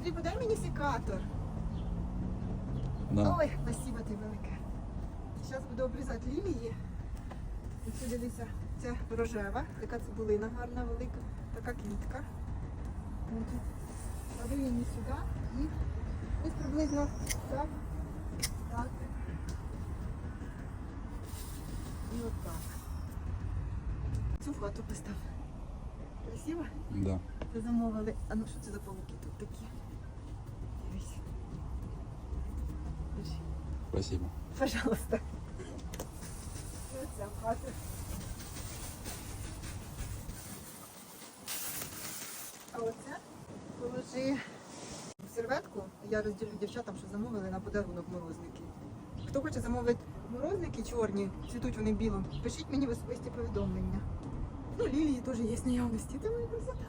Андрій, подай мені секатор. Да. Ой, спасибо ти велике. Зараз буду обрізати лілії. Ось дивіться, це рожева, така цибулина гарна, велика, така квітка. От. Кладу її сюди і десь приблизно так, так. І от так. Цю хату постав. Красиво? Да. Замовили. А ну що це за павуки тут такі? Спасибо. Пожалуйста. А оце положи серветку. Я розділю дівчатам, що замовили на подарунок морозники. Хто хоче замовити морозники чорні, цвітуть вони білим, пишіть мені в особисті повідомлення. Ну, лілії теж є в наявності. Це моя красота.